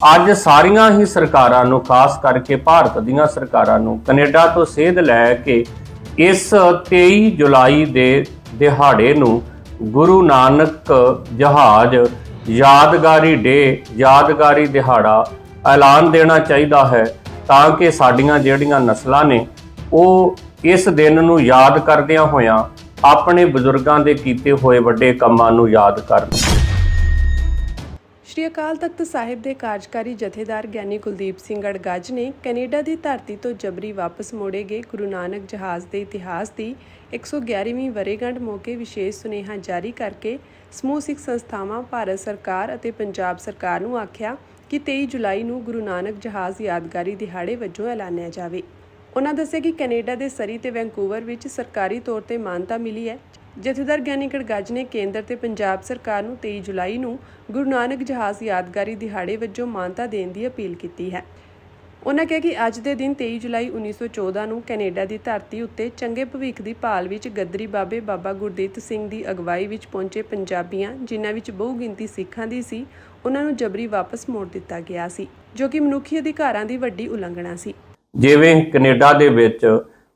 ਅੱਜ ਸਾਰੀਆਂ ਹੀ ਸਰਕਾਰਾਂ ਨੂੰ, ਖਾਸ ਕਰਕੇ ਭਾਰਤ ਦੀਆਂ ਸਰਕਾਰਾਂ ਨੂੰ, ਕੈਨੇਡਾ ਤੋਂ ਸੇਧ ਲੈ ਕੇ ਇਸ 23 ਜੁਲਾਈ ਦੇ ਦਿਹਾੜੇ ਨੂੰ ਗੁਰੂ ਨਾਨਕ ਜਹਾਜ਼ ਯਾਦਗਾਰੀ ਡੇ, ਯਾਦਗਾਰੀ ਦਿਹਾੜਾ ਐਲਾਨ ਦੇਣਾ ਚਾਹੀਦਾ ਹੈ ਤਾਂ ਕਿ ਸਾਡੀਆਂ ਜਿਹੜੀਆਂ ਨਸਲਾਂ ਨੇ, ਉਹ ਇਸ ਦਿਨ ਨੂੰ ਯਾਦ ਕਰਦਿਆਂ ਹੋਇਆਂ ਆਪਣੇ ਬਜ਼ੁਰਗਾਂ ਦੇ ਕੀਤੇ ਹੋਏ ਵੱਡੇ ਕੰਮਾਂ ਨੂੰ ਯਾਦ ਕਰਨ। ਸ਼੍ਰੀ ਅਕਾਲ ਤਖਤ ਸਾਹਿਬ ਦੇ ਕਾਰਜਕਾਰੀ ਜਥੇਦਾਰ ਗਿਆਨੀ ਕੁਲਦੀਪ ਸਿੰਘ ਅੜਗੱਜ ਨੇ ਕੈਨੇਡਾ ਦੀ ਧਰਤੀ ਤੋਂ ਜਬਰੀ ਵਾਪਸ ਮੋੜੇ ਗਏ ਗੁਰੂ ਨਾਨਕ ਜਹਾਜ਼ ਦੇ ਇਤਿਹਾਸ ਦੀ 111ਵੀਂ ਵਰੇਗੰਢ ਮੌਕੇ ਵਿਸ਼ੇਸ਼ ਸੁਨੇਹਾ ਜਾਰੀ ਕਰਕੇ ਸਮੂਹ ਸਿੱਖ ਸੰਸਥਾਵਾਂ, ਭਾਰਤ ਸਰਕਾਰ ਅਤੇ ਪੰਜਾਬ ਸਰਕਾਰ ਨੂੰ ਆਖਿਆ ਕਿ 23 ਜੁਲਾਈ ਨੂੰ ਗੁਰੂ ਨਾਨਕ ਜਹਾਜ਼ ਯਾਦਗਾਰੀ ਦਿਹਾੜੇ ਵਜੋਂ ਐਲਾਨਿਆ ਜਾਵੇ। ਉਹਨਾਂ ਦੱਸਿਆ ਕਿ ਕੈਨੇਡਾ ਦੇ ਸਰੀ ਤੇ ਵੈਂਕੂਵਰ ਵਿੱਚ ਸਰਕਾਰੀ ਤੌਰ ਤੇ ਮਾਨਤਾ ਮਿਲੀ ਹੈ ਜਥੇਦਾਰ ਗਿਆਨੀ ਗੜਗੱਜ ਨੇ ਕੇਂਦਰ ਤੇ ਪੰਜਾਬ ਸਰਕਾਰ ਨੂੰ 23 ਜੁਲਾਈ ਨੂੰ ਗੁਰੂ ਨਾਨਕ ਜਹਾਜ਼ ਯਾਦਗਾਰੀ ਦਿਹਾੜੇ ਵਜੋਂ ਮਾਨਤਾ ਦੇਣ ਦੀ ਅਪੀਲ ਕੀਤੀ ਹੈ। ਉਹਨਾਂ ਕਿਹਾ ਕਿ ਅੱਜ ਦੇ ਦਿਨ 23 ਜੁਲਾਈ 1914 ਨੂੰ ਕੈਨੇਡਾ ਦੀ ਧਰਤੀ ਉੱਤੇ ਚੰਗੇ ਭਵਿੱਖ ਦੀ ਭਾਲ ਵਿੱਚ ਗੱਦਰੀ ਬਾਬੇ ਬਾਬਾ ਗੁਰਦੀਪ ਸਿੰਘ ਦੀ ਅਗਵਾਈ ਵਿੱਚ ਪਹੁੰਚੇ ਪੰਜਾਬੀਆਂ, ਜਿਨ੍ਹਾਂ ਵਿੱਚ ਬਹੁ ਗਿਣਤੀ ਸਿੱਖਾਂ ਦੀ ਸੀ ਉਹਨਾਂ ਨੂੰ ਜਬਰੀ ਵਾਪਸ ਮੋੜ ਦਿੱਤਾ ਗਿਆ ਸੀ, ਜੋ ਕਿ ਮਨੁੱਖੀ ਅਧਿਕਾਰਾਂ ਦੀ ਵੱਡੀ ਉਲੰਘਣਾ ਸੀ। ਜਿਵੇਂ ਕੈਨੇਡਾ ਦੇ ਵਿੱਚ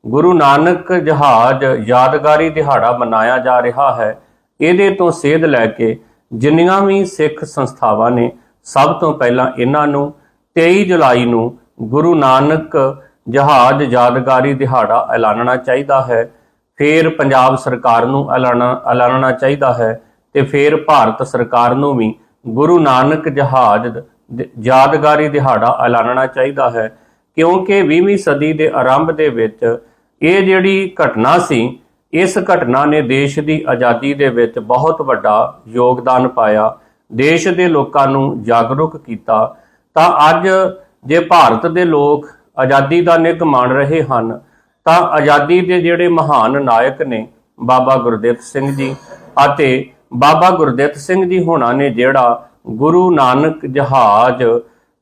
ਗੁਰੂ ਨਾਨਕ ਜਹਾਜ਼ ਯਾਦਗਾਰੀ ਦਿਹਾੜਾ ਮਨਾਇਆ ਜਾ ਰਿਹਾ ਹੈ। ਇਹਦੇ ਤੋਂ ਸੇਧ ਲੈ ਕੇ ਜਿੰਨੀਆਂ ਵੀ ਸਿੱਖ ਸੰਸਥਾਵਾਂ ਨੇ, ਸਭ ਤੋਂ ਪਹਿਲਾਂ ਇਹਨਾਂ ਨੂੰ 23 ਜੁਲਾਈ ਨੂੰ ਗੁਰੂ ਨਾਨਕ ਜਹਾਜ਼ ਯਾਦਗਾਰੀ ਦਿਹਾੜਾ ਐਲਾਨਣਾ ਚਾਹੀਦਾ ਹੈ। ਫਿਰ ਪੰਜਾਬ ਸਰਕਾਰ ਨੂੰ ਐਲਾਨਣਾ ਐਲਾਨਣਾ ਚਾਹੀਦਾ ਹੈ ਤੇ ਫਿਰ ਭਾਰਤ ਸਰਕਾਰ ਨੂੰ ਵੀ ਗੁਰੂ ਨਾਨਕ ਜਹਾਜ਼ ਯਾਦਗਾਰੀ ਦਿਹਾੜਾ ਐਲਾਨਣਾ ਚਾਹੀਦਾ ਹੈ। ਕਿਉਂਕਿ 20ਵੀਂ ਸਦੀ ਦੇ ਆਰੰਭ ਦੇ ਵਿੱਚ ਇਹ ਜਿਹੜੀ ਘਟਨਾ ਸੀ, ਇਸ ਘਟਨਾ ਨੇ ਦੇਸ਼ ਦੀ ਆਜ਼ਾਦੀ ਦੇ ਵਿੱਚ ਬਹੁਤ ਵੱਡਾ ਯੋਗਦਾਨ ਪਾਇਆ, ਦੇਸ਼ ਦੇ ਲੋਕਾਂ ਨੂੰ ਜਾਗਰੂਕ ਕੀਤਾ। ਤਾਂ ਅੱਜ ਜੇ ਭਾਰਤ ਦੇ ਲੋਕ ਆਜ਼ਾਦੀ ਦਾ ਨਿੱਘ ਮਾਣ ਰਹੇ ਹਨ, ਤਾਂ ਆਜ਼ਾਦੀ ਦੇ ਜਿਹੜੇ ਮਹਾਨ ਨਾਇਕ ਨੇ ਬਾਬਾ ਗੁਰਦਿੱਤ ਸਿੰਘ ਜੀ ਅਤੇ ਬਾਬਾ ਗੁਰਦਿੱਤ ਸਿੰਘ ਜੀ ਹੋਣਾ ਨੇ ਜਿਹੜਾ ਗੁਰੂ ਨਾਨਕ ਜਹਾਜ਼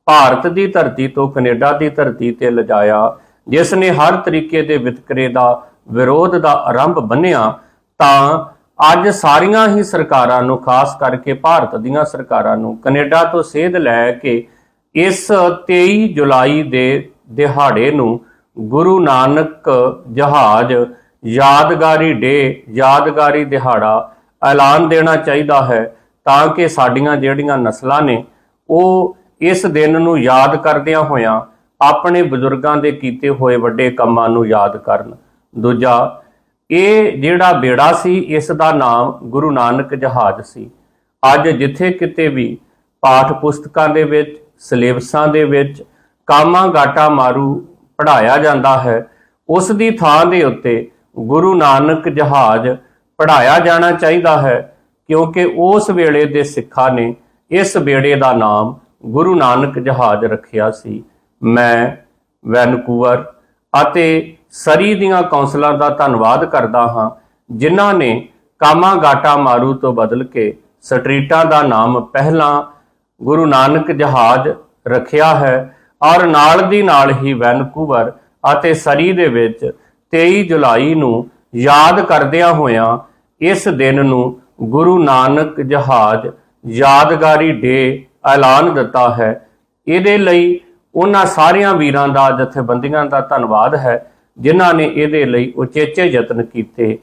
ਭਾਰਤ ਦੀ ਧਰਤੀ ਤੋਂ ਕੈਨੇਡਾ ਦੀ ਧਰਤੀ ਤੇ ਲਿਜਾਇਆ ਜਿਸ ਨੇ ਹਰ ਤਰੀਕੇ ਦੇ ਵਿਤਕਰੇ ਦਾ, ਵਿਰੋਧ ਦਾ ਆਰੰਭ ਬੰਨਿਆ, ਤਾਂ ਅੱਜ ਸਾਰੀਆਂ ਹੀ ਸਰਕਾਰਾਂ ਨੂੰ, ਖਾਸ ਕਰਕੇ ਭਾਰਤ ਦੀਆਂ ਸਰਕਾਰਾਂ ਨੂੰ, ਕੈਨੇਡਾ ਤੋਂ ਸੇਧ ਲੈ ਕੇ ਇਸ 23 ਜੁਲਾਈ ਦੇ ਦਿਹਾੜੇ ਨੂੰ ਗੁਰੂ ਨਾਨਕ ਜਹਾਜ਼, ਯਾਦਗਾਰੀ ਡੇ, ਯਾਦਗਾਰੀ ਦਿਹਾੜਾ ਐਲਾਨ ਦੇਣਾ ਚਾਹੀਦਾ ਹੈ ਤਾਂ ਕਿ ਸਾਡੀਆਂ ਜਿਹੜੀਆਂ ਨਸਲਾਂ ਨੇ, ਉਹ ਇਸ ਦਿਨ ਨੂੰ ਯਾਦ ਕਰਦਿਆਂ ਹੋਇਆਂ ਆਪਣੇ ਬਜ਼ੁਰਗਾਂ ਦੇ ਕੀਤੇ ਹੋਏ ਵੱਡੇ ਕੰਮਾਂ ਨੂੰ ਯਾਦ ਕਰਨ। ਦੂਜਾ, ਇਹ ਜਿਹੜਾ ਬੇੜਾ ਸੀ, ਇਸ ਦਾ ਨਾਮ ਗੁਰੂ ਨਾਨਕ ਜਹਾਜ਼ ਸੀ। ਅੱਜ ਜਿੱਥੇ ਕਿਤੇ ਵੀ ਪਾਠ ਪੁਸਤਕਾਂ ਦੇ ਵਿੱਚ, ਸਿਲੇਬਸਾਂ ਦੇ ਵਿੱਚ ਕਾਮਾ ਗਾਟਾ ਮਾਰੂ ਪੜਾਇਆ ਜਾਂਦਾ ਹੈ, ਉਸ ਦੀ ਥਾਂ ਦੇ ਉੱਤੇ ਗੁਰੂ ਨਾਨਕ ਜਹਾਜ਼ ਪੜਾਇਆ ਜਾਣਾ ਚਾਹੀਦਾ ਹੈ, ਕਿਉਂਕਿ ਉਸ ਵੇਲੇ ਦੇ ਸਿੱਖਾਂ ਨੇ ਇਸ ਬੇੜੇ ਦਾ ਨਾਮ ਗੁਰੂ ਨਾਨਕ ਜਹਾਜ਼ ਰੱਖਿਆ ਸੀ। ਮੈਂ ਵੈਨਕੂਵਰ ਅਤੇ ਸਰੀ ਦੀਆਂ ਕੌਂਸਲਾਂ ਦਾ ਧੰਨਵਾਦ ਕਰਦਾ ਹਾਂ, ਜਿਨ੍ਹਾਂ ਨੇ ਕਾਮਾ ਗਾਟਾ ਮਾਰੂ ਤੋਂ ਬਦਲ ਕੇ ਸਟਰੀਟਾਂ ਦਾ ਨਾਮ ਪਹਿਲਾਂ ਗੁਰੂ ਨਾਨਕ ਜਹਾਜ਼ ਰੱਖਿਆ ਹੈ ਔਰ ਨਾਲ ਦੀ ਨਾਲ ਹੀ ਵੈਨਕੂਵਰ ਅਤੇ ਸਰੀ ਦੇ ਵਿੱਚ 23 ਜੁਲਾਈ ਨੂੰ ਯਾਦ ਕਰਦਿਆਂ ਹੋਇਆਂ ਇਸ ਦਿਨ ਨੂੰ ਗੁਰੂ ਨਾਨਕ ਜਹਾਜ਼ ਯਾਦਗਾਰੀ ਡੇ ਐਲਾਨ ਦਿੱਤਾ ਹੈ। ਇਹਦੇ ਲਈ ਉਹਨਾਂ ਸਾਰਿਆਂ ਵੀਰਾਂ ਦਾ ਜਥੇਬੰਦੀਆਂ ਦਾ ਧੰਨਵਾਦ ਹੈ, ਜਿਨ੍ਹਾਂ ਨੇ ਇਹਦੇ ਲਈ ਉਚੇਚੇ ਯਤਨ ਕੀਤੇ।